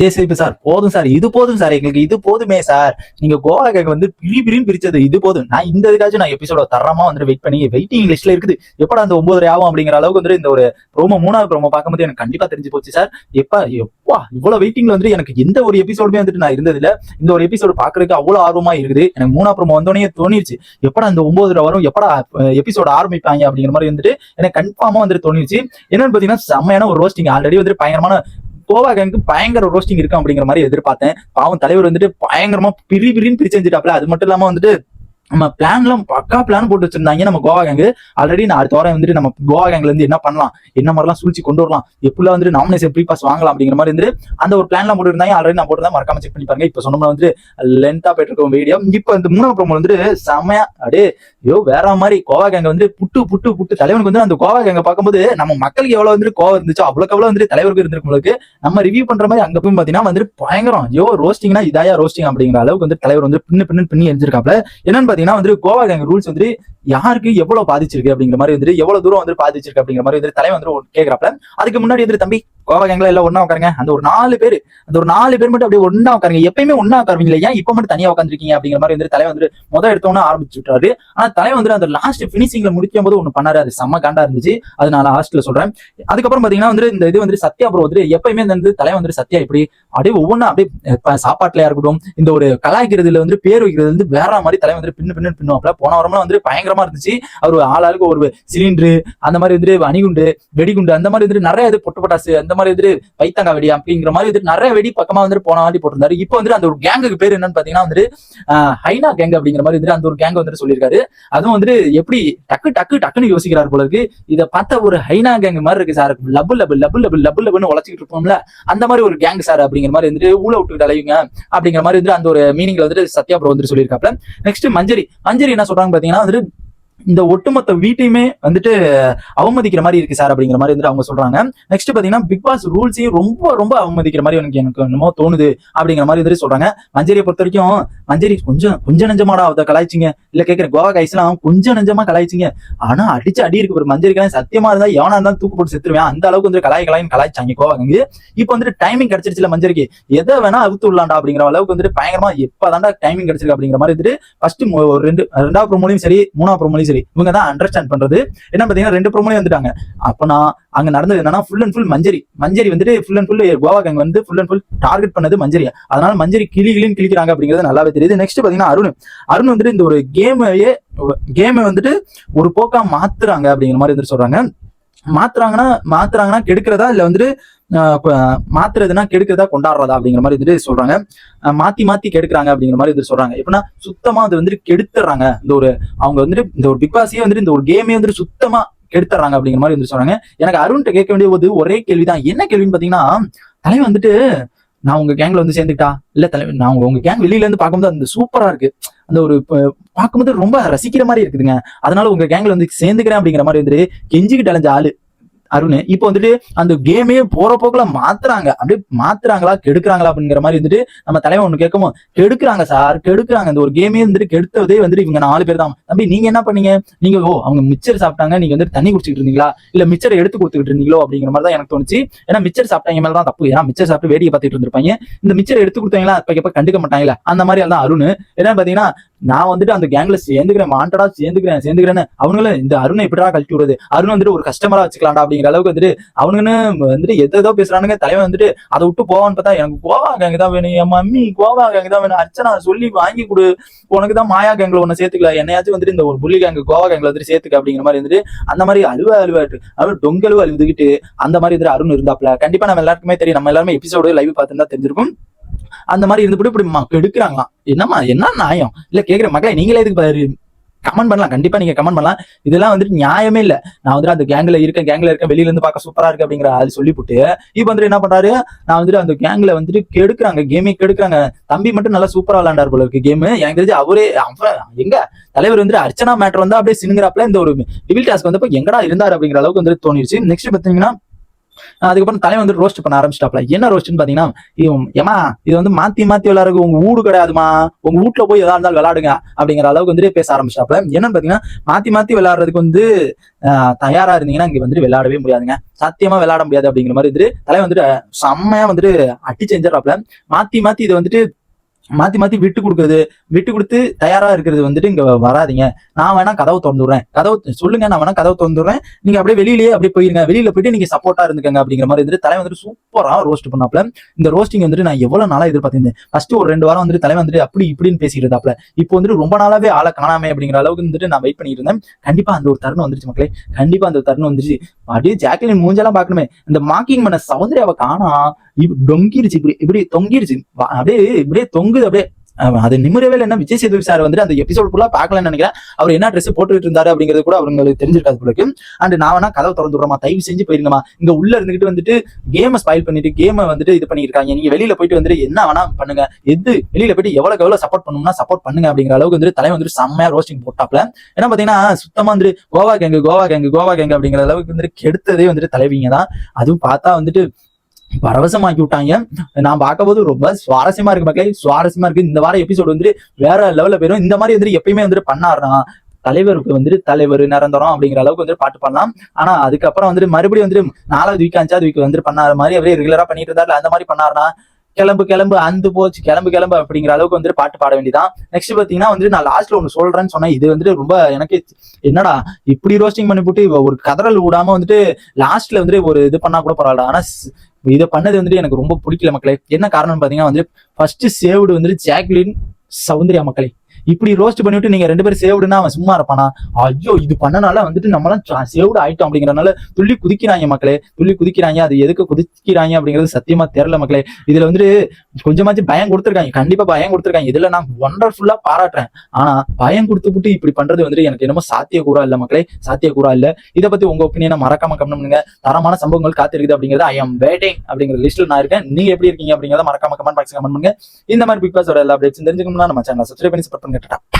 JCB sir போதும் sir. இது போதும் சார். எங்களுக்கு இது போதுமே சார். நீங்க கோவா கேக் வந்து பிரி பிரின்னு பிரிச்சது இது போதும். நான் இந்த இதுக்காச்சும் நான் எபிசோட தரமா வந்து வெயிட் பண்ணி வெயிட்டிங் லிஸ்ட்ல இருக்குது. எப்படா அந்த ஒன்பது ஆகும் அப்படிங்கிற அளவுக்கு வந்து இந்த ஒரு ப்ரோமோ மூணாவது ப்ரோமோ பார்க்கும்போது எனக்கு கண்டிப்பா தெரிஞ்சு போச்சு சார். எப்ப எப்பா இவ்வளவு வெயிட்டிங்ல வந்து எனக்கு எந்த ஒரு எபிசோடுமே வந்துட்டு நான் இருந்தது இல்ல இந்த ஒரு எபிசோடு பாக்குறதுக்கு அவ்வளவு ஆர்வமா இருக்குது. எனக்கு மூணா ப்ரோமோ வந்தோடனே தோணிருச்சு. எப்படா இந்த ஒன்பதுல வரும்? எப்படா எபிசோட ஆரம்பிப்பாங்க அப்படிங்கிற மாதிரி வந்துட்டு எனக்கு கன்ஃபார்மா வந்துட்டு தோணிருச்சு. என்னன்னு பாத்தீங்கன்னா செம்மையான ஒரு ரோஸ்டிங் ஆல்ரெடி வந்துட்டு பயங்கரமான கோவா கேங்க்கு பயங்கர ரோஸ்டிங் இருக்கும் அப்படிங்கிற மாதிரி எதிர்பார்த்தேன். பாவம் தலைவர் வந்துட்டு பயங்கரமா பிரி பிரின்னு பிரிச்சு செஞ்சுட்டாப்ல அது மட்டும் இல்லாம வந்துட்டு நம்ம பிளான்லாம் பக்கா பிளான் போட்டு வச்சிருந்தாங்க நம்ம கோவா கேங்கு ஆல்ரெடி நான் அடுத்த வாரம் வந்துட்டு நம்ம கோவா கேங்ல இருந்து என்ன பண்ணலாம்? என்ன மாதிரிலாம் சூழ்ச்சி கொண்டு வரலாம்? எப்படிலாம் வந்துட்டு நாமினேஷன் ப்ரீ பாஸ் வாங்கலாம் அப்படிங்கிற மாதிரி வந்து அந்த ஒரு பிளான்லாம் போட்டு இருந்தாங்க ஆல்ரெடி நான் போட்டு மறக்காம செக் பண்ணி பாருங்க. இப்போ சொன்னோம்னா வந்துட்டு லென்த்தா போயிட்டு இருக்கோம் வீடியோ இப்போ இந்த மூணாவது ப்ரோமோ வந்துட்டு செமையா அப்படியே ஐயோ வேற மாதிரி கோவா கேங்க வந்து புட்டு புட்டு புட்டு. தலைவனுக்கு வந்து அந்த கோவா கேங்க பார்க்கும்போது நம்ம மக்களுக்கு எவ்வளவு வந்து கோவம் இருந்துச்சோ அவ்வளோக்கு எவ்வளவு வந்து தலைவருக்கு இருந்திருக்கும் உங்களுக்கு நம்ம ரிவ்யூ பண்ற மாதிரி அங்க போய் பாத்தீங்கன்னா வந்து பயங்கரம். ஐயோ ரோஸ்டிங்னா இதாயா ரோஸ்டிங் அப்படிங்கிற அளவுக்கு வந்து தலைவர் வந்து பின்னு பின்னு பின்னி எரிஞ்சிருக்காப்ல. என்னன்னு பாத்தீங்கன்னா வந்து கோவா கேங் ரூல்ஸ் வந்து யாருக்கு எவ்வளவு பாதிச்சிருக்கு அப்படிங்கிற மாதிரி வந்துட்டு எவ்வளவு தூரம் வந்து பாதிச்சிருக்கு அப்படிங்கிற மாதிரி வந்து தலைவன் வந்து கேட்கிறாப்ல அதுக்கு முன்னாடி வந்து தம்பி கோவா கேங்ல எல்லாம் ஒண்ணா உட்காருங்க. அந்த ஒரு நாலு பேர் அந்த ஒரு நாலு பேர் மட்டும் அப்படியே ஒண்ணா உட்காருங்க. எப்பயுமே ஒண்ணா உட்காருவீங்க ஏன் இப்ப மட்டும் தனியா உட்காந்துருக்கீங்க அப்படிங்கிற மாதிரி வந்து தலைவன் வந்து முதல் எடுத்தோன்னு ஆரம்பிச்சு விட்டாரு ஆனா தலைவன் வந்து அந்த லாஸ்ட் பினிஷிங்ல முடிக்கும் போது ஒண்ணு பண்ணாரு. அது செம்ம காண்டா இருந்துச்சு. அது நான் லாஸ்ட்ல சொல்றேன். அதுக்கப்புறம் பாத்தீங்கன்னா வந்து இந்த இது வந்து சத்யா ப்ரோ வந்து எப்பயுமே வந்து தலைவன் வந்து சத்யா இப்படி அப்படியே ஒவ்வொன்றும் அப்படியே சாப்பாட்டுலயா இருக்கட்டும் இந்த ஒரு கலாய்க்கிறதுல வந்து பேர் வைக்கிறது வந்து வேற மாதிரி தலைவர் வந்து பின்னு பின்னு பின்னுவாப்ல போன வாரம்லாம் வந்து பயங்கரமா இருந்துச்சு. அவர் ஆளாளுக்கு ஒரு சிலிண்டரு அந்த மாதிரி வந்து அணிகுண்டு வெடிகுண்டு அந்த மாதிரி வந்து நிறைய இது பொட்டு பட்டாசு அந்த மாதிரி வந்து பைத்தங்கா வெடி அப்படிங்கிற மாதிரி வந்து நிறைய வெடி பக்கமா வந்து போன வாட்டி போட்டிருந்தாரு. இப்போ வந்து அந்த ஒரு கேங்குக்கு பேர் என்னன்னு பாத்தீங்கன்னா வந்து ஆஹ், ஹைனா கேங் அப்படிங்கிற மாதிரி வந்து அந்த ஒரு கேங் வந்துட்டு சொல்லியிருக்காரு. அதுவும் வந்து எப்படி டக்கு டக்கு டக்குன்னு யோசிக்கிறார் போல இருக்கு. இதை பார்த்த ஒரு ஹைனா கேங் மாதிரி இருக்கு சார். லபு லபு லபு லபு லபு லபுன்னு உழைச்சிக்கிட்டு இருப்போம்ல. அந்த மாதிரி ஒரு கேங் சார் அப்படிங்கிற மாதிரி வந்துட்டு ஊழ விட்டுக்கிட்டு அலையுங்க அப்படிங்கிற மாதிரி வந்துட்டு அந்த ஒரு மீனிங்ல வந்துட்டு சத்யா ப்ரோ வந்துட்டு சொல்லியிருக்காப்ல. நெக்ஸ்ட் மஞ்சரி. மஞ்சரி என்ன சொல்றாங்க பாத்தீங்கன்னா வந்துட்டு இந்த ஒட்டுமொத்த வீட்டையுமே வந்துட்டு அவமதிக்கிற மாதிரி இருக்கு சார் அப்படிங்கிற மாதிரி வந்துட்டு அவங்க சொல்றாங்க. நெக்ஸ்ட் பாத்தீங்கன்னா பிக் பாஸ் ரூல்ஸையும் ரொம்ப ரொம்ப அவமதிக்கிற மாதிரி எனக்கு எனக்கு என்னமோ தோணுது அப்படிங்கிற மாதிரி வந்துட்டு சொல்றாங்க. மஞ்சரியை பொறுத்த வரைக்கும் மஞ்சரி கொஞ்சம் கொஞ்சம் நெஞ்சமாடா அவத கலாய்ச்சிங்க. இல்ல கேக்குற கோவா கைஸ்லாம் கொஞ்சம் நெஞ்சமா கலாய்ச்சிங்க. ஆனா அடிச்சு அடி இருக்கு ஒரு மஞ்சரிக்கெல்லாம் சத்தியமா இருந்தா எவனா இருந்தாலும் தூக்கு போட்டு செத்துருவேன். அந்த அளவுக்கு வந்து கலாய் கலாயின்னு கலாய்ச்சாங்க கோவா கங்கு இப்போ வந்துட்டு டைமிங் கிடைச்சிருச்சுல மஞ்சரிக்கு. எதை வேணா அவுத்து விடலாண்டா அப்படிங்கிற அளவுக்கு வந்துட்டு பயங்கரமா எப்பதான்டா டைமிங் கிடைச்சிருக்கு அப்படிங்கிற மாதிரி வந்துட்டு ஃபர்ஸ்ட் ஒரு ரெண்டு ரெண்டாவது ப்ரோமோலையும் சரி மூணாவது ப்ரோமோலையும் சரி இவங்க தான் அண்டர்ஸ்டாண்ட் பண்றது. என்ன பாத்தீங்கன்னா ரெண்டு ப்ரோமோலையும் வந்துட்டாங்க. அப்பனா அங்க நடந்தது என்னன்னா full and full Manjari. Manjari வந்துட்டு full and full Goa gang வந்து ஃபுல் அண்ட் ஃபுல் டார்கெட் பண்ணது மஞ்சரி. அதனால மஞ்சரி கிளி கிளின்னு கிளிக்கிறாங்க அப்படிங்கிறது நல்லாவே தெரியுது. நெக்ஸ்ட் பாத்தீங்கன்னா அருண். அருண் வந்துட்டு இந்த ஒரு கேமையே கேமை வந்துட்டு ஒரு போக்கா மாத்துறாங்க அப்படிங்கிற மாதிரி வந்துட்டு சொல்றாங்க. மாத்துறாங்கன்னா மாத்துறாங்கன்னா கெடுக்கிறதா இல்ல வந்துட்டு மாத்துறதுன்னா கெடுக்கிறதா கொண்டாடுறதா அப்படிங்கிற மாதிரி வந்துட்டு சொல்றாங்க. மாத்தி மாத்தி கெடுக்குறாங்க அப்படிங்கிற மாதிரி வந்துட்டு சொல்றாங்க. எப்படின்னா சுத்தமா அது வந்துட்டு கெடுத்துறாங்க இந்த ஒரு அவங்க வந்துட்டு இந்த ஒரு பிக் பாஸே வந்துட்டு இந்த ஒரு கேமே வந்துட்டு சுத்தமா கெடுத்துறாங்க அப்படிங்கிற மாதிரி வந்து சொல்றாங்க. எனக்கு அருண்கிட்ட கேட்க வேண்டிய ஒரே கேள்விதான். என்ன கேள்வின்னு பாத்தீங்கன்னா தலைவன் வந்துட்டு நான் உங்க கேங்ல வந்து சேர்ந்துக்கிட்டா? இல்ல தலைவன் நான் உங்க- உங்க கேங் வெளியில இருந்து பார்க்கும்போது அந்த சூப்பரா இருக்கு. அந்த ஒரு பார்க்கும்போது ரொம்ப ரசிக்கிற மாதிரி இருக்குதுங்க. அதனால உங்க கேங்ல வந்து சேர்ந்துக்கிறேன் அப்படிங்கிற மாதிரி வந்துட்டு கெஞ்சிக்கிட்டு அலைஞ்ச ஆளு. அருண் இப்போ வந்துட்டு அந்த கேமே போற போக்குல மாத்துறாங்க. அப்படியே மாத்துறாங்களா கெடுக்கிறாங்களா அப்படிங்கிற மாதிரி வந்துட்டு நம்ம தலைவன் ஒண்ணு கேட்கவும் கெடுக்குறாங்க சார் கெடுக்குறாங்க. இந்த ஒரு கேமே வந்துட்டு கெடுத்ததே வந்துட்டு இவங்க நாலு பேர் தான். தம்பி நீங்க என்ன பண்ணீங்க? நீங்க ஓ அவங்க மிச்சர் சாப்பிட்டாங்க நீங்க வந்து தண்ணி குடிச்சிட்டு இருந்தீங்களா? இல்ல மிச்சர் எடுத்து கொடுத்துக்கிட்டு இருந்தீங்களோ அப்படிங்கிற மாதிரி தான் எனக்கு தோணுச்சு. ஏன்னா மிச்சர் சாப்பிட்டாங்க மேல தான் தப்பு. ஏன்னா மிச்சர் சாப்பிட்டு வேடிக்கை பார்த்துட்டு இருந்திருப்பாங்க. இந்த மிச்சர் எடுத்து கொடுத்தாங்களா அப்ப கண்டுக்க மாட்டாங்களா அந்த மாதிரி தான் அருண். என்ன பாத்தீங்கன்னா நான் வந்துட்டு அந்த கேங்ல சேர்ந்துக்கிறேன் மாண்டடா சேர்ந்துக்கிறேன் சேர்ந்துக்கிறேன்னு அவனுங்களும் இந்த அருணை எப்படிடா கழட்டி விடுறது? அருண் வந்துட்டு ஒரு கஸ்டமரா வச்சுக்கலாம்டா அப்படிங்கிற அளவுக்கு வந்துட்டு அவனுங்கன்னு வந்துட்டு எதோ ஏதோ பேசுறானுங்க. தலைவன் வந்துட்டு அதை விட்டு போவான்னு பார்த்தா எனக்கு கோவா கேங்க தான் வேணும் என் மம்மி கோவா கேங்க தான் வேணும் அர்ச்சனா சொல்லி வாங்கி கொடு உனக்கு தான் மாயா கேங்ல ஒன்னு சேர்த்துக்கல என்னையாச்சும் வந்துட்டு இந்த ஒரு புள்ளி கேங்கு கோவா கேங்ல வந்துட்டு சேர்த்துக்க அப்படிங்கிற மாதிரி வந்துட்டு அந்த மாதிரி அழுவ அழுவாட்டு அவர் டொங்கழுவ அழுதுகிட்டு அந்த மாதிரி வந்துட்டு அருண் இருந்தாப்ல. கண்டிப்பா நம்ம எல்லாருக்குமே தெரியும் நம்ம எல்லாருமே எபிசோடு லைவ் பார்த்துருந்தா தெரிஞ்சிருக்கும். அந்த மாதிரி இருந்துட்டு இப்படி ம- எடுக்கிறாங்களாம். என்னம்மா என்ன நியாயம்? இல்ல கேக்குற மக்களை நீங்களே இதுக்கு கமெண்ட் பண்ணலாம். கண்டிப்பா நீங்க கமெண்ட் பண்ணலாம். இதெல்லாம் வந்துட்டு நியாயமே இல்ல. நான் வந்துட்டு அந்த கேங்ல இருக்கேன் கேங்ல இருக்கேன் வெளியில இருந்து பார்க்க சூப்பரா இருக்கு அப்படிங்கிற அது சொல்லிவிட்டு இப்ப வந்துட்டு என்ன பண்றாரு? நான் வந்துட்டு அந்த கேங்ல வந்துட்டு கெடுக்குறாங்க கேமே கெடுக்குறாங்க. தம்பி மட்டும் நல்லா சூப்பரா விளையாண்டார் போல இருக்கு கேம் எனக்கு தெரிஞ்சு அவரே எங்க? தலைவர் வந்துட்டு அர்ச்சனா மேட்டர் வந்து அப்படியே சினுங்கிறாப்ல இந்த ஒரு டிவில் டாஸ்க் வந்தப்போ எங்கடா இருந்தாரு அப்படிங்கிற அளவுக்கு வந்துட்டு தோணிருச்சு. நெக்ஸ்ட் பாத்தீங்கன்னா அதுக்கப்புறம் தலைவன் வந்து ரோஸ்ட் பண்ண ஆரம்பிச்சிட்டாப்ல என்ன ரோஸ்ட்னு பாத்தீங்கன்னா ஏமா இது வந்து மாத்தி மாத்தி விளையாடுறது உங்க வீடு கிடையாதுமா உங்க வீட்டுல போய் எதா இருந்தாலும் விளையாடுங்க அப்படிங்கிற அளவுக்கு வந்துட்டு பேச ஆரம்பிச்சிட்டாப்ல என்னன்னு பாத்தீங்கன்னா மாத்தி மாத்தி விளையாடுறதுக்கு வந்து ஆஹ், தயாரா இருந்தீங்கன்னா இங்க வந்து விளையாடவே முடியாதுங்க. சத்தியமா விளையாட முடியாது அப்படிங்கிற மாதிரி வந்துட்டு தலைவன் வந்துட்டு செம்மையா வந்துட்டு அட்டி செஞ்சிடறாப்ல மாத்தி மாத்தி இதை வந்துட்டு மாத்தி மாத்தி விட்டு கொடுக்குறது விட்டு கொடுத்து தயாரா இருக்கிறது வந்துட்டு இங்க வராதீங்க. நான் வேணா கதவை திறந்துடுறேன். கதவு சொல்லுங்க நான் வேணா கதவை திறந்துடுறேன். நீங்க அப்படியே வெளியிலேயே அப்படியே போயிருங்க. வெளியில போயிட்டு நீங்க சப்போர்ட்டா இருந்துக்கங்க அப்படிங்கிற மாதிரி வந்துட்டு தலைவன் வந்துட்டு சூப்பரா ரோஸ்ட் பண்ணாப்ல. இந்த ரோஸ்டிங் வந்துட்டு நான் எவ்வளவு நாளா எதிர்பார்த்திருந்தேன். ஃபர்ஸ்ட் ஒரு ரெண்டு வாரம் வந்துட்டு தலைவன் வந்துட்டு அப்படி இப்படின்னு பேசிட்டு இப்போ வந்துட்டு ரொம்ப நாளாவே ஆளை காணாமே அப்படிங்கிற அளவுக்கு வந்துட்டு நான் வெயிட் பண்ணிட்டு இருந்தேன். கண்டிப்பா அந்த ஒரு தருணம் வந்துருச்சு மக்களே. கண்டிப்பா அந்த தருணம் வந்துருச்சு. அப்படியே ஜாக்லின் மூஞ்செல்லாம் பார்க்கணுமே. இந்த மார்க்கிங் பண்ண சௌந்தர்யாவை காணா இப்படி டொங்கிருச்சு இப்படி இப்படி தொங்கிருச்சு. அப்படியே இப்படியே தொங்குது அப்படியே. அது நிம்மறவே என்ன விஜய் சேதுபதி சார் வந்துட்டு அந்த எபிசோட் ஃபுல்லா பார்க்கலன்னு நினைக்கிறேன். அவர் என்ன ட்ரெஸ் போட்டுட்டு இருந்தாரு அப்படிங்கிறது கூட அவங்களுக்கு தெரிஞ்சிருக்காது போல அண்ட் நான் வேணா கதவை திறந்து விடுறமா தயவு செஞ்சு போயிருங்கம்மா. இங்க உள்ள இருந்துகிட்டு வந்துட்டு கேமை ஸ்பைல் பண்ணிட்டு கேமை வந்துட்டு இது பண்ணிருக்காங்க நீங்க வெளியில போயிட்டு வந்துட்டு என்ன வேணா பண்ணுங்க. எது? வெளியில போயிட்டு எவ்வளவு எவ்வளவு சப்போர்ட் பண்ணணும்னா சப்போர்ட் பண்ணுங்க அப்படிங்கிற அளவுக்கு வந்துட்டு தலைவர் வந்துட்டு செம்மையா ரோஸ்டிங் போட்டாப்ல. ஏன்னா பாத்தீங்கன்னா சுத்தமா வந்துட்டு Goa gang Goa gang Goa gang அப்படிங்கிற அளவுக்கு வந்துட்டு கெடுத்ததே வந்துட்டு தலைவிங்க தான். அதுவும் பார்த்தா வந்துட்டு பரவசமாக்கி விட்டாங்க. நான் பார்க்கும்போது ரொம்ப சுவாரஸ்யமா இருக்கு மக்களே. சுவாரஸ்யமா இருக்கு. இந்த வாரம் எபிசோடு வந்துட்டு வேற லெவல்ல போயிடும் இந்த மாதிரி வந்துட்டு எப்பயுமே வந்துட்டு பண்ணாருனா தலைவருக்கு வந்துட்டு தலைவர் நிரந்தரம் அப்படிங்கிற அளவுக்கு வந்துட்டு பாட்டு பண்ணலாம். ஆனா அதுக்கப்புறம் வந்துட்டு மறுபடியும் வந்துட்டு நாலாவது வீக் அஞ்சாவது வீக் வந்துட்டு பண்ணாத மாதிரி அவரே ரெகுலரா பண்ணிட்டு இருந்தாரு அந்த மாதிரி பண்ணாருனா கிளம்பு கிளம்பு அந்து போச்சு கிளம்பு கிளம்பு அப்படிங்கிற அளவுக்கு வந்துட்டு பாட்டு பாட வேண்டியதான் நெக்ஸ்ட் பாத்தீங்கன்னா வந்துட்டு நான் லாஸ்ட்ல ஒன்னு சொல்றேன்னு சொன்னேன். இது வந்துட்டு ரொம்ப எனக்கு என்னடா இப்படி ரோஸ்டிங் பண்ணி போட்டு ஒரு கதறல் விடாம வந்துட்டு லாஸ்ட்ல வந்துட்டு ஒரு இது பண்ணா கூட பரவாயில்ல ஆனா இதை பண்ணது வந்துட்டு எனக்கு ரொம்ப பிடிக்கல மக்களே. என்ன காரணம்னு பாத்தீங்கன்னா வந்து ஃபர்ஸ்ட் சேவ்டு வந்துட்டு ஜாக்லின் சௌந்தர்யா மக்களே. இப்படி ரோஸ்ட் பண்ணிவிட்டு நீங்க ரெண்டு பேரும் சேவ்டுனா அவன் சும்மா இருப்பானா? ஐயோ இது பண்ணனால வந்துட்டு நம்மளாம் சேவ்டு ஆயிட்டோம் அப்படிங்கறனால துள்ளி குதிக்கிறாங்க மக்களே. துள்ளி குதிக்கிறாங்க. அது எதுக்கு குதிக்கிறாங்க அப்படிங்கிறது சத்தியமா தெரியல மக்களே. இதுல வந்துட்டு கொஞ்சமாச்சு பயம் கொடுத்துருக்காங்க. கண்டிப்பா பயம் கொடுத்துருக்காங்க. இதுல நான் ஒண்டர்ஃபுல்லா பாராட்டுறேன். ஆனா பயம் கொடுத்துப்புட்டு இப்படி பண்றது வந்துட்டு எனக்கு என்னமோ சாத்தியக்கூறா இல்ல மக்களே. சாத்தியக்கூறா இல்ல. இதை பத்தி உங்க ஒப்பீனியனை மறக்காம கம்மி பண்ணுங்க. தரமான சம்பவங்கள் காத்திருக்குது அப்படிங்கறது ஐ எம் வேட்டிங் அப்படிங்கிற லிஸ்ட்ல நான் இருக்கேன். நீங்க எப்படி இருக்கீங்க அப்படிங்கறத மறக்காம கமெண்ட் பாக்ஸ் கமெண்ட் பண்ணுங்க. இந்த மாதிரி பிக் பாஸோட எல்லா அப்டேட்ஸ் தெரிஞ்சுக்கணும்னா நம்ம சேனல் சப்ஸ்கிரைப் பண்ணி சப்போர்ட் பண்ணுங்க. കേട്ടോ